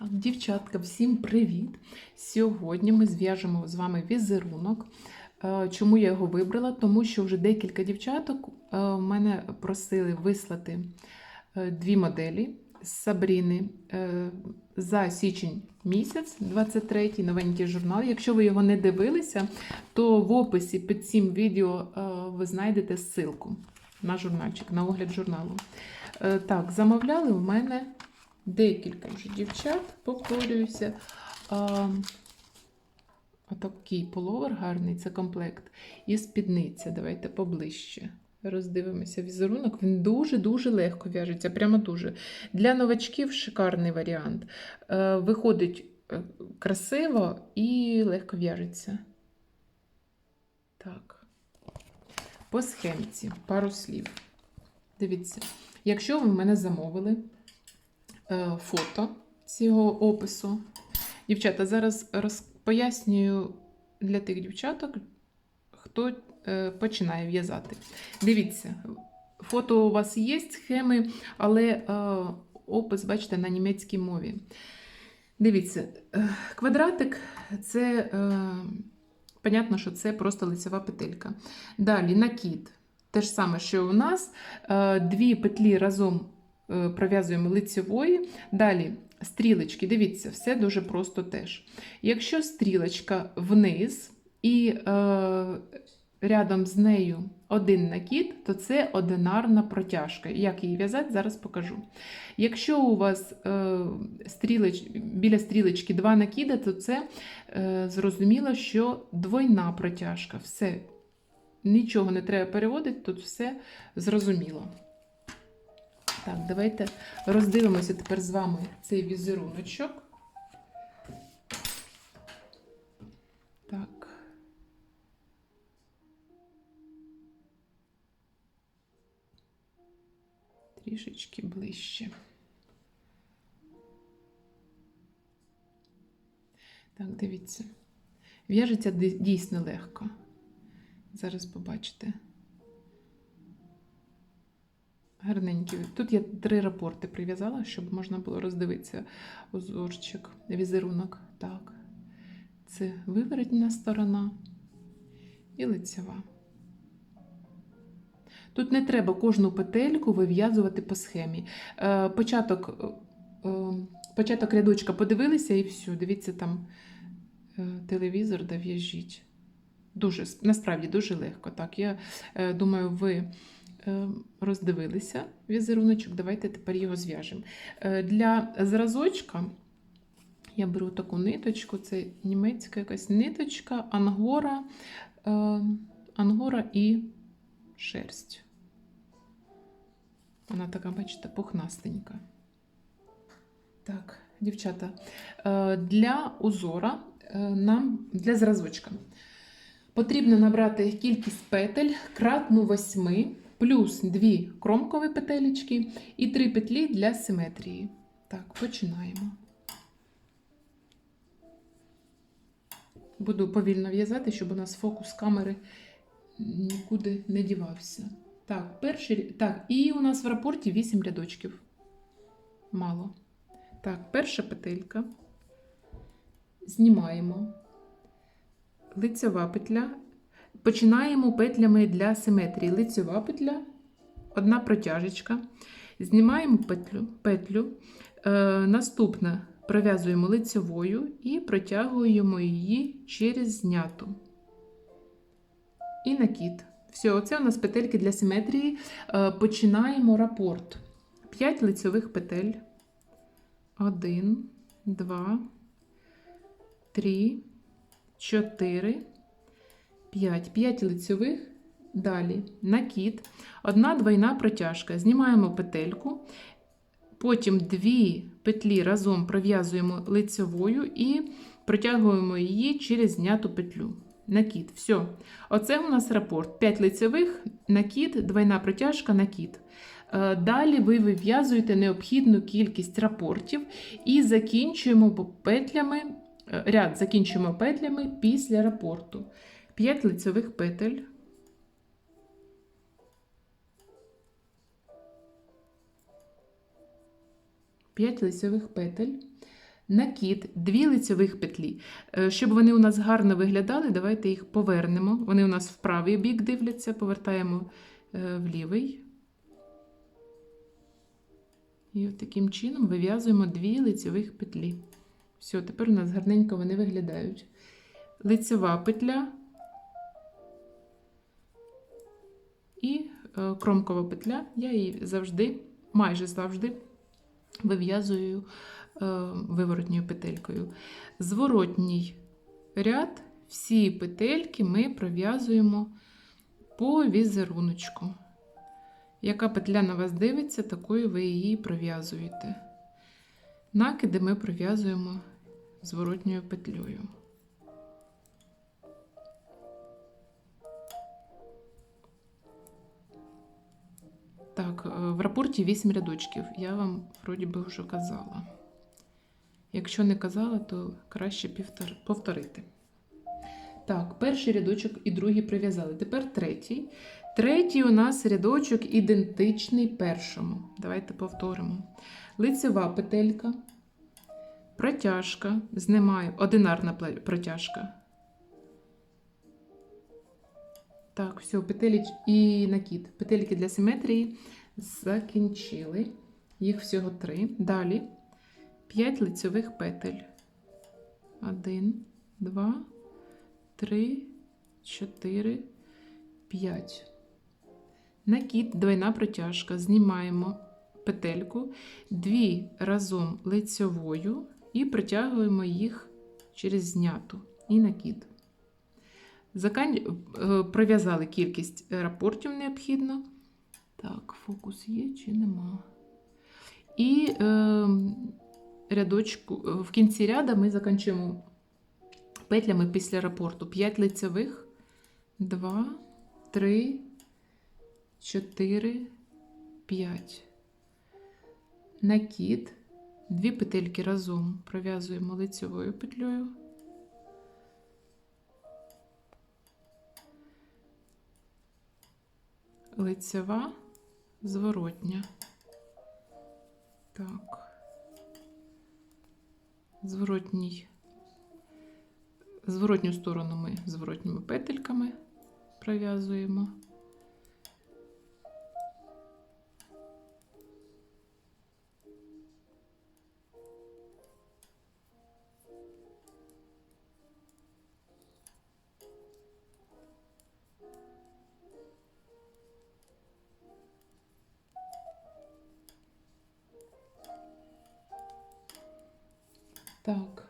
Дівчатка, всім привіт! Сьогодні ми зв'яжемо з вами візерунок. Е, Чому я його вибрала? Тому що вже декілька дівчаток е, мене просили вислати е, дві моделі з Сабріни за січень місяць, 23 новенький журнал. Якщо ви його не дивилися, то в описі під цим відео ви знайдете ссылку на журнальчик, на огляд журналу. Так, замовляли в мене декілька вже дівчат, повторююся. А, Отакий половер гарний, це комплект. І спідниця. Давайте поближче. Роздивимося візерунок. Він дуже-дуже легко в'яжеться, прямо дуже. Для новачків шикарний варіант. Е, Виходить е, красиво і легко в'яжеться. Так. По схемці пару слів. Дивіться, якщо ви в мене замовили фото цього опису. Дівчата, зараз пояснюю для тих дівчаток, хто е, починає в'язати. Дивіться, фото у вас є, схеми, але е, опис, бачите, на німецькій мові. Дивіться, е, квадратик це, е, понятно, що це просто лицева петелька. Далі накид. Те ж саме, що у нас, е, дві петлі разом е, пров'язуємо лицевої. Далі стрілочки, дивіться, все дуже просто теж. Якщо стрілочка вниз і е, рядом з нею один накид, то це одинарна протяжка. Як її в'язати, зараз покажу. Якщо у вас е, стрілоч, біля стрілочки два накида, то це е, зрозуміло, що двойна протяжка. Все. Нічого не треба переводити, тут все зрозуміло. Так, давайте роздивимося тепер з вами цей візеруночок. Так. Трішечки ближче. Так, дивіться. В'яжеться дійсно легко. Зараз побачите. Гарненький. Тут я три рапорти прив'язала, щоб можна було роздивитися узорчик, візерунок. Так. Це виворотня сторона і лицева. Тут не треба кожну петельку вив'язувати по схемі. Е, початок, е, е, початок рядочка подивилися і все. Дивіться, там телевізор да в'яжіть. Дуже, насправді дуже легко. Так, я думаю, ви роздивилися візеруночок. Давайте тепер його зв'яжемо. Е, для зразочка я беру таку ниточку, це німецька якась ниточка, ангора, е, ангора і шерсть. Вона така, бачите, пухнастенька. Так, дівчата, е, для узора е, нам для зразочка. Потрібно набрати кількість петель кратну 8, плюс 2 кромкові петелечки і 3 петлі для симетрії. Так, починаємо. Буду повільно в'язати, щоб у нас фокус камери нікуди не дівався. Так, перший, так, і у нас в рапорті 8 рядочків. Мало. Так, перша петелька. Знімаємо лицьова петля. Починаємо петлями для симетрії. Лицьова петля, одна протяжечка. Знімаємо петлю. петлю. Е, наступне пров'язуємо лицьовою і протягуємо її через зняту. І накид. Все, оце у нас петельки для симетрії. Е, починаємо рапорт. 5 лицьових петель. 1, 2, 3, 4, 5. 5 лицьових. Далі накид. Одна двойна протяжка. Знімаємо петельку. Потім дві петлі разом пров'язуємо лицьовою і протягуємо її через зняту петлю. Накид. Все. Оце у нас рапорт. 5 лицьових, накид, двойна протяжка, накид. Е, Далі ви вив'язуєте необхідну кількість рапортів і закінчуємо петлями, е, ряд закінчуємо петлями після рапорту. 5 лицьових петель. П'ять лицьових петель. накид, дві лицьових петлі. Е, Щоб вони у нас гарно виглядали, давайте їх повернемо. Вони у нас в правий бік дивляться, повертаємо е, в лівий. І от таким чином вив'язуємо дві лицьових петлі. Все, тепер у нас гарненько вони виглядають. Лицьова петля кромкова петля. Я її завжди, майже завжди вив'язую е, виворотньою петелькою. Зворотній ряд, всі петельки ми пров'язуємо по візеруночку. Яка петля на вас дивиться, такою ви її пров'язуєте. Накиди ми пров'язуємо зворотньою петлею. Так, е, в рапорті 8 рядочків. Я вам вроді би вже казала. Якщо не казала, то краще повторити. Так, перший рядочок і другий прив'язали. Тепер третій. Третій у нас рядочок ідентичний першому. Давайте повторимо. Лицева петелька, протяжка, знімаю, одинарна протяжка. Так, все, петелі і накид. Петельки для симетрії закінчили. Їх всього три. Далі 5 лицьових петель. Один, два, три, чотири, п'ять. Накид, двойна протяжка. Знімаємо петельку, дві разом лицьовою і протягуємо їх через зняту і накид. Е, Пров'язали кількість рапортів необхідно. Так, фокус є чи нема. І е, рядочку, е, в кінці ряда ми закінчимо петлями після рапорту 5 лицевих, 2, 3, 4, 5. Накид, дві петельки разом пров'язуємо лицевою петлею. Лицева, зворотня. Так. Зворотній. Зворотню сторону ми зворотніми петельками пров'язуємо. Так,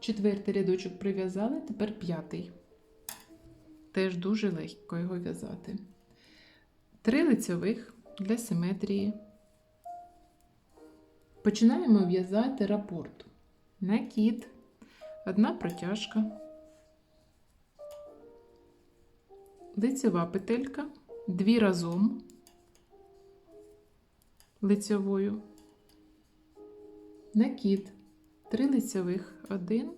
четвертий рядочок прив'язали, тепер п'ятий. Теж дуже легко його в'язати. Три лицьових для симетрії. Починаємо в'язати рапорт. Накид, одна протяжка, лицьова петелька, дві разом лицьовою, накид. Три лицевих. Один,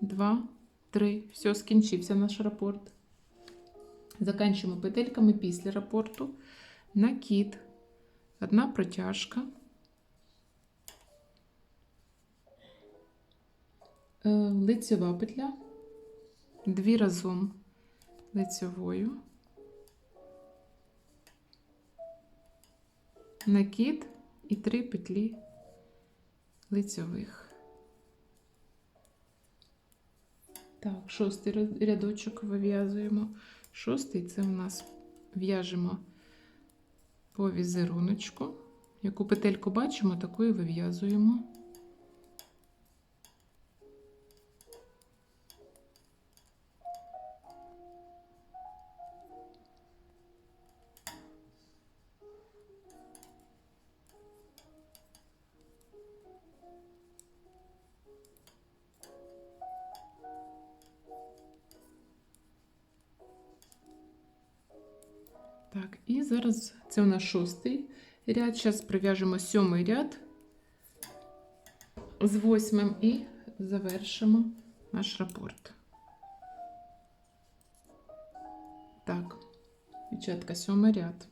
два, три. Все, скінчився наш рапорт. Заканчуємо петельками після рапорту. Накид. Одна протяжка. Е, Лицева петля. Дві разом лицевою. Накид і три петлі лицьових. Так, шостий рядочок вив'язуємо. Шостий це у нас в'яжемо по візеруночку. Яку петельку бачимо, таку і вив'язуємо. Так, і зараз це у нас шостий ряд. Зараз прив'яжемо сьомий ряд з восьмим і завершимо наш рапорт. Так, дівчатка, сьомий ряд.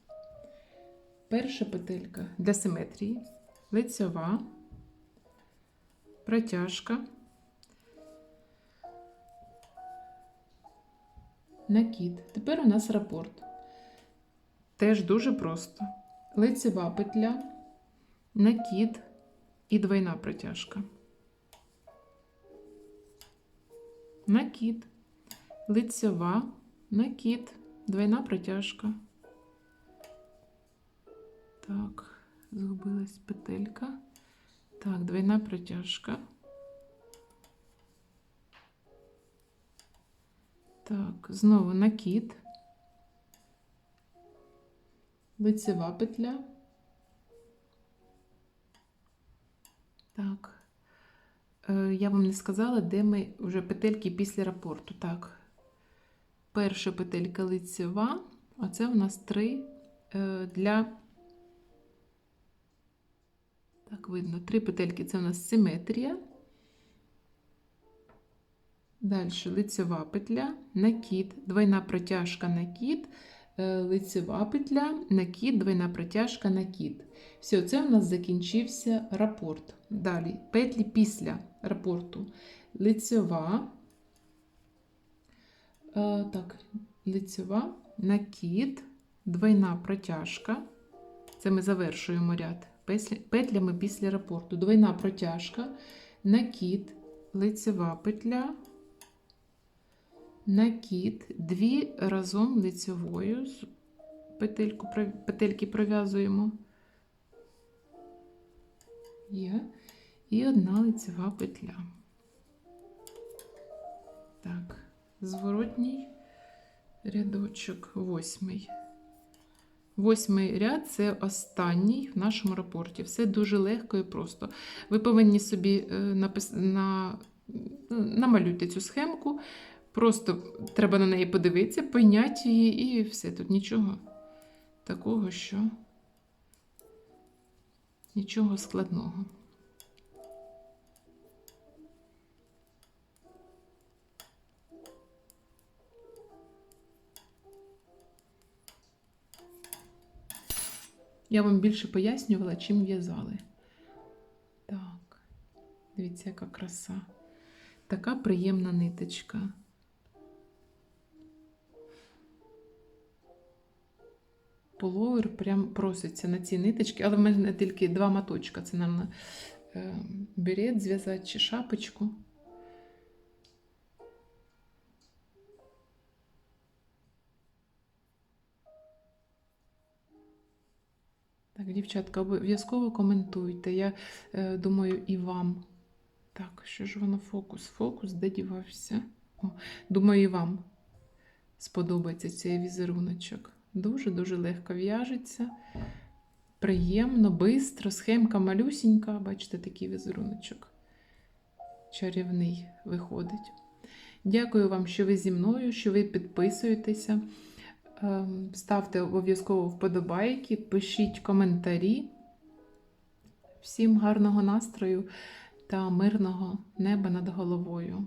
Перша петелька для симетрії, лицьова, протяжка, накид. Тепер у нас рапорт. Теж дуже просто. Лицева петля, накид і двойна протяжка. Накид, лицева, накид, двойна протяжка. Так, згубилась петелька. Так, двойна протяжка. Так, знову накид. Лицева петля. Так. Е, Я вам не сказала, де ми вже петельки після рапорту. Так. Перша петелька лицева, а це у нас три е, для. Так, видно, три петельки це у нас симетрія. Далі лицева петля, накид, двойна протяжка, накид, лицева петля, накид, двойна протяжка, накид. Все, це у нас закінчився рапорт. Далі петлі після рапорту. Лицева, е, так, лицева, накид, двойна протяжка. Це ми завершуємо ряд петлями після рапорту. Двойна протяжка, накид, лицева петля, накид, дві разом лицевою, з- петельку, петельки пров'язуємо. Є. І одна лицева петля. Так, зворотній рядочок, восьмий. Восьмий ряд це останній в нашому рапорті. Все дуже легко і просто. Ви повинні собі е, напис... на... намалюйте цю схемку. Просто треба на неї подивитися, пойняти її, і все. Тут нічого такого, що нічого складного. Я вам більше пояснювала, чим в'язали. Так, дивіться, яка краса. Така приємна ниточка. Половер прям проситься на ці ниточки, але в мене тільки два моточка. Це нам на е, берет зв'язати чи шапочку. Так, дівчатка, обов'язково коментуйте. Я е, думаю, і вам. Так, що ж воно фокус? Фокус, де дівався? О, думаю, і вам сподобається цей візеруночок. Дуже-дуже легко в'яжеться. Приємно, бистро, схемка малюсінька. Бачите, такий візеруночок. Чарівний виходить. Дякую вам, що ви зі мною, що ви підписуєтеся. Ем, Ставте обов'язково вподобайки, пишіть коментарі. Всім гарного настрою та мирного неба над головою.